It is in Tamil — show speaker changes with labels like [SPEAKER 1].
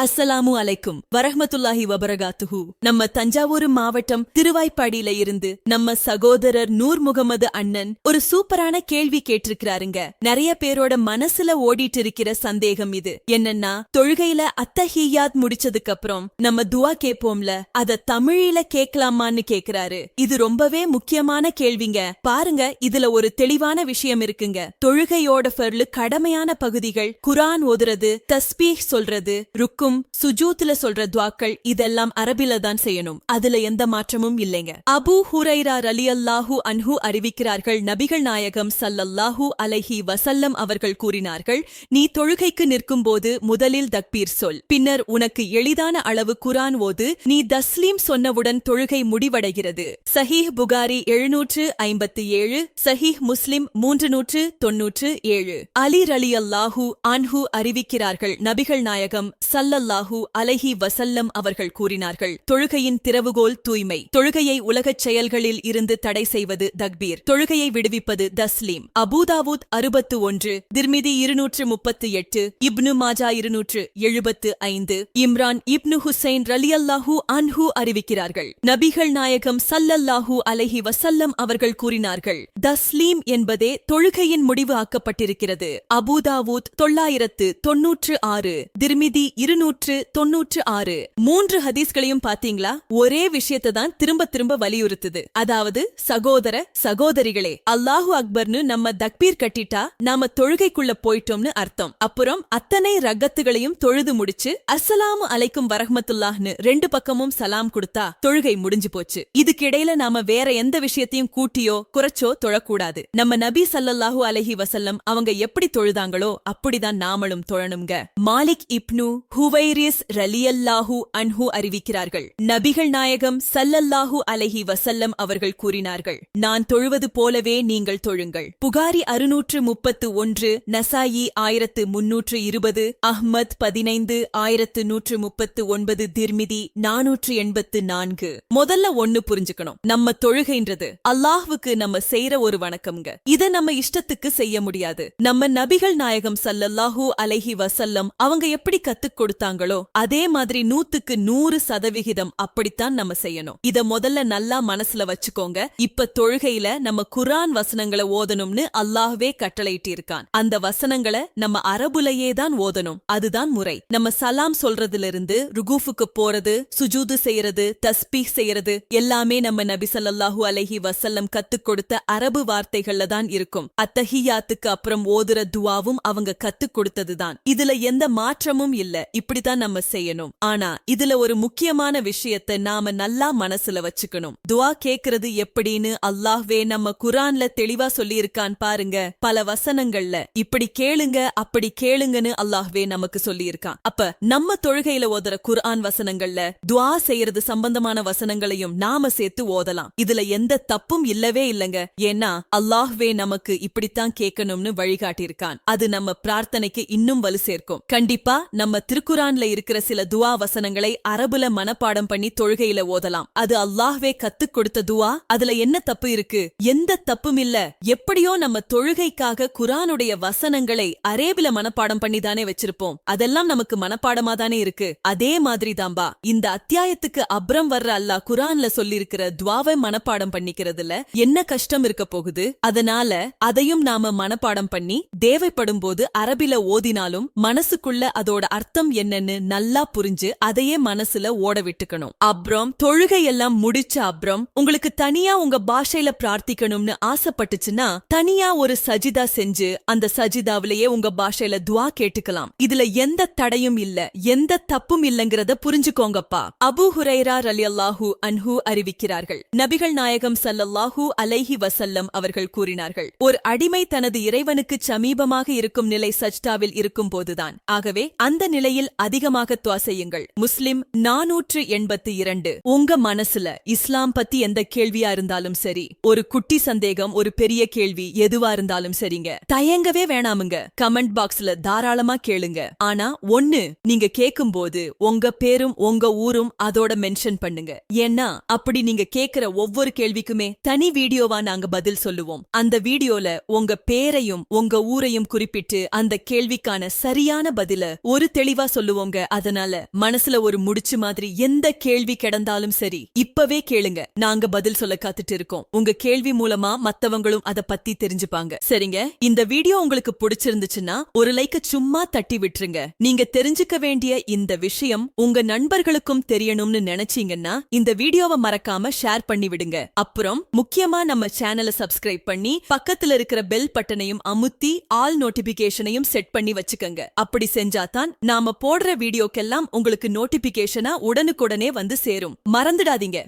[SPEAKER 1] அஸ்ஸலாமு அலைக்கும். வரஹமத்துல்லாஹி வபரகாத்துஹு. நம்ம தஞ்சாவூர் மாவட்டம் திருவாய்ப்பாடியில இருந்து நம்ம சகோதரர் நூர் முகமது அண்ணன் ஒரு சூப்பரான கேள்வி கேட்டிருக்கிறாருங்க. நிறைய பேரோட மனசுல ஓடிட்டு இருக்கிற சந்தேகம் இது. என்னன்னா தொழுகையில அத்தஹியாத் முடிச்சதுக்கு அப்புறம் நம்ம துவா கேப்போம்ல அத தமிழில கேட்கலாமான்னு கேக்குறாரு. இது ரொம்பவே முக்கியமான கேள்விங்க. பாருங்க இதுல ஒரு தெளிவான விஷயம் இருக்குங்க. தொழுகையோட ஃபர்லு கடமையான பகுதிகள் குரான் ஓதுறது தஸ்பீஹ் சொல்றது ருக்கு ருக்கும் சுஜூத்துல சொல்ற துவாக்கள் இதெல்லாம் அரபில தான் செய்யணும். அதுல எந்த மாற்றமும் இல்லைங்க. அபு ஹுரைரா அலி ரலியல்லாஹு அன்ஹு அறிவிக்கிறார்கள் நபிகள் நாயகம் ஸல்லல்லாஹு அலஹி வசல்லம் அவர்கள் கூறினார்கள் நீ தொழுகைக்கு நிற்கும் போது முதலில் தக்பீர் சொல். பின்னர் உனக்கு எளிதான அளவு குரான் ஓது. நீ தஸ்லீம் சொன்னவுடன் தொழுகை முடிவடைகிறது. சஹீஹ் புகாரி எழுநூற்று ஐம்பத்தி ஏழு சஹீஹ் முஸ்லிம் மூன்று நூற்று தொன்னூற்று ஏழு. அலி ரலியல்லாஹு அன்ஹு அறிவிக்கிறார்கள் நபிகள் நாயகம் சல்ல சல்லல்லாஹூ அலஹி வசல்லம் அவர்கள் கூறினார்கள் தொழுகையின் திறவுகோல் தூய்மை. தொழுகையை உலகச் செயல்களில் இருந்து தடை செய்வது தக்பீர். தொழுகையை விடுவிப்பது தஸ்லீம். அபுதாவூத் அறுபத்து ஒன்று திர்மிதி இருநூற்று முப்பத்து எட்டு இப்னு மாஜா இருநூற்று எழுபத்து ஐந்து இம்ரான் இப்னு ஹுசைன் ரலி அல்லாஹூ அன்ஹு அறிவிக்கிறார்கள். நபிகள் நாயகம் சல்லல்லாஹூ அலஹி வசல்லம் அவர்கள் கூறினார்கள் தஸ்லீம் என்பதே தொழுகையின் முடிவு ஆக்கப்பட்டிருக்கிறது. அபுதாவூத் தொள்ளாயிரத்து தொன்னூற்று ஆறு திர்மிதி இருநூற்று தொன்னூற்று ஆறு. மூன்று ஹதீஸ்களையும் பாத்தீங்களா ஒரே விஷயத்தை தான் திரும்ப திரும்ப வலியுறுத்துது. அதாவது சகோதர சகோதரிகளே அல்லாஹு அக்பர்னு நம்ம தக்பீர் கட்டிட்டா நாம தொழுகைக்குள்ள போயிட்டோம்னு அர்த்தம். அப்புறம் அத்தனை ரகத்துகளையும் தொழுது முடிச்சு அஸ்ஸலாமு அலைக்கும் வரஹமத்துல்லாஹ்னு ரெண்டு பக்கமும் சலாம் கொடுத்தா தொழுகை முடிஞ்சு போச்சு. இதுக்கிடையில நாம வேற எந்த விஷயத்தையும் கூட்டியோ குறைச்சோ தொழக்கூடாது. நம்ம நபி சல்லல்லாஹு அலஹி வசல்லம் அவங்க எப்படி தொழுதாங்களோ அப்படிதான் நாமளும் தொழணுங்க மாலிக் இப்னு ஹூவ ஹுவைரிஸ் ரலியல்லாஹு அன்ஹு அறிவிக்கிறார்கள். நபிகள் நாயகம் சல்லல்லாஹு அலஹி வசல்லம் அவர்கள் கூறினார்கள் நான் தொழுவது போலவே நீங்கள் தொழுங்கள். புகாரி அறுநூற்று முப்பத்து ஒன்று நசாயி ஆயிரத்து முன்னூற்று இருபது அஹ்மத் பதினைந்து ஆயிரத்து நூற்று முப்பத்து ஒன்பது திர்மிதி நானூற்று எண்பத்து நான்கு. முதல்ல ஒண்ணு புரிஞ்சுக்கணும். நம்ம தொழுகைன்றது அல்லாஹுக்கு நம்ம செய்யற ஒரு வணக்கம்ங்க. இத நம்ம இஷ்டத்துக்கு செய்ய முடியாது. நம்ம நபிகள் நாயகம் சல்லல்லாஹூ அலைஹி வசல்லம் அவங்க எப்படி கத்துக் கொடுத்தாங்களோ அதே மாதிரி நூத்துக்கு நூறு சதவிகிதம் அப்படித்தான் நம்ம செய்யணும். இத முதல்ல நல்லா மனசுல வச்சுக்கோங்க. இப்ப தொழுகையில நம்ம குரான் வசனங்களை ஓதணும்னு அல்லாஹ்வே கட்டளையிட்டு இருக்கான் அந்த வசனங்களை நம்ம அரபுலையே தான் ஓதணும். அதுதான் முறை. நம்ம சலாம் சொல்றதுல இருந்து ருகூஃபுக்கு போறது சுஜூது செய்யறது தஸ்பீஹ் செய்யறது எல்லாமே நம்ம நபி சல்லாஹூ அலஹி வசல்லம் கத்துக் கொடுத்த அரபு வார்த்தைகள்ல தான் இருக்கும். அத்தஹியாத்துக்கு அப்புறம் ஓதுற துவாவும் அவங்க கத்துக் கொடுத்ததுதான். இதுல எந்த மாற்றமும் இல்ல. இப்படி இப்படித்தான் நம்ம செய்யணும். ஆனா இதுல ஒரு முக்கியமான விஷயத்த நாம நல்லா மனசுல வச்சுக்கணும். துவா கேக்குறது எப்படின்னு அல்லாஹ்வே நம்ம குரான்ல தெளிவா சொல்லியிருக்கான் பாருங்க பல வசனங்கள்ல. இப்படி கேளுங்க அப்படி கேளுங்கன்னு அல்லாஹ்வே நமக்கு சொல்லியிருக்கான். அப்ப நம்ம தொழுகையில ஓதுற குர்ஆன் வசனங்கள்ல துவா செய்யறது சம்பந்தமான வசனங்களையும் நாம சேர்த்து ஓதலாம். இதுல எந்த தப்பும் இல்லவே இல்லங்க. ஏன்னா அல்லாஹ்வே நமக்கு இப்படித்தான் கேட்கணும்னு வழிகாட்டியிருக்கான். அது நம்ம பிரார்த்தனைக்கு இன்னும் வலு சேர்க்கும். கண்டிப்பா நம்ம திருக்குறான் திருக்குரான்ல இருக்கிற சில துவா வசனங்களை அரபுல மனப்பாடம் பண்ணி தொழுகையில ஓதலாம். அது அல்லாஹ்வே கத்துக் கொடுத்த துவா. அதுல என்ன தப்பு இருக்கு? எந்த தப்பும் இல்ல. எப்படியோ நம்ம தொழுகைக்காக குரானுடைய வசனங்களை அரேபில மனப்பாடம் பண்ணி தானே வச்சிருப்போம். அதெல்லாம் நமக்கு மனப்பாடமா தானே இருக்கு. அதே மாதிரி தான்பா இந்த அத்தியாயத்துக்கு அப்புறம் வர்ற அல்லாஹ் குரான்ல சொல்லியிருக்கிற துவாவை மனப்பாடம் பண்ணிக்கிறதுல என்ன கஷ்டம் இருக்க போகுது? அதனால அதையும் நாம மனப்பாடம் பண்ணி தேவைப்படும் போது அரபில ஓதினாலும் மனசுக்குள்ள அதோட அர்த்தம் என்ன என்னன்னு நல்லா புரிஞ்சு அதையே மனசுல ஓட விட்டுக்கணும். அப்புறம் தொழுகை எல்லாம் முடிச்ச அப்புறம் உங்களுக்கு தனியா உங்க பாஷையில பிரார்த்திக்கணும்னு ஆசைப்பட்டுச்சுன்னா தனியா ஒரு சஜிதா செஞ்சு அந்த சஜிதாவிலேயே உங்க பாஷையில துவா கேட்டுக்கலாம். இதுல எந்த தடையும் இல்ல எந்த தப்பும் இல்லங்கிறத புரிஞ்சுக்கோங்கப்பா. அபு ஹுரைரா ரலியல்லாஹு அன்ஹு அறிவிக்கிறார்கள். நபிகள் நாயகம் ஸல்லல்லாஹு அலைஹி வசல்லம் அவர்கள் கூறினார்கள் ஒரு அடிமை தனது இறைவனுக்கு சமீபமாக இருக்கும் நிலை சஜ்டாவில் இருக்கும் போதுதான் ஆகவே அந்த நிலையில் அதிகமாக துவா செய்யுங்கள் முஸ்லிம் நானூற்று எண்பத்து இரண்டு. உங்க மனசுல இஸ்லாம் பத்தி எந்த கேள்வியா இருந்தாலும் சரி ஒரு குட்டி சந்தேகம் ஒரு பெரிய கேள்வி எதுவா இருந்தாலும் சரிங்க. தயங்கவே வேணாமுங்க. கமெண்ட் பாக்ஸ்ல தாராளமா கேளுங்க. ஆனா ஒண்ணு நீங்க கேக்கும்போது உங்க பேரும் உங்க ஊரும் அதோட மென்ஷன் பண்ணுங்க. ஏன்னா அப்படி நீங்க கேக்குற ஒவ்வொரு கேள்விக்குமே தனி வீடியோவா நாங்க பதில் சொல்லுவோம். அந்த வீடியோல உங்க பேரையும் உங்க ஊரையும் குறிப்பிட்டு அந்த கேள்விக்கான சரியான பதில ஒரு தெளிவா சொல்லுவோம் சொல்லுவோங்க. அதனால மனசுல ஒரு முடிச்சு மாதிரி எந்த கேள்வி கிடந்தாலும் சரி இப்பவே கேளுங்க. நாங்க பதில் சொல்ல காத்துட்டு இருக்கோம். உங்க கேள்வி மூலமா மத்தவங்களும் அத பத்தி தெரிஞ்சுப்பாங்க. சரிங்க? இந்த வீடியோ உங்களுக்கு பிடிச்சிருந்துச்சுன்னா ஒரு லைக்க சும்மா தட்டி விட்டுருங்க. நீங்க தெரிஞ்சுக்க வேண்டிய இந்த விஷயம் உங்க நண்பர்களுக்கும் தெரியணும்னு நினைச்சீங்கன்னா இந்த வீடியோவை மறக்காம ஷேர் பண்ணி விடுங்க. அப்புறம் முக்கியமா நம்ம சேனலை சப்ஸ்கிரைப் பண்ணி பக்கத்துல இருக்கிற பெல் பட்டனையும் அமுத்தி ஆல் நோட்டிபிகேஷனையும் செட் பண்ணி வச்சுக்கோங்க. அப்படி செஞ்சாதான் நாம போடுற வீடியோக்கெல்லாம் உங்களுக்கு நோட்டிபிகேஷனா உடனுக்குடனே வந்து சேரும். மறந்துடாதீங்க.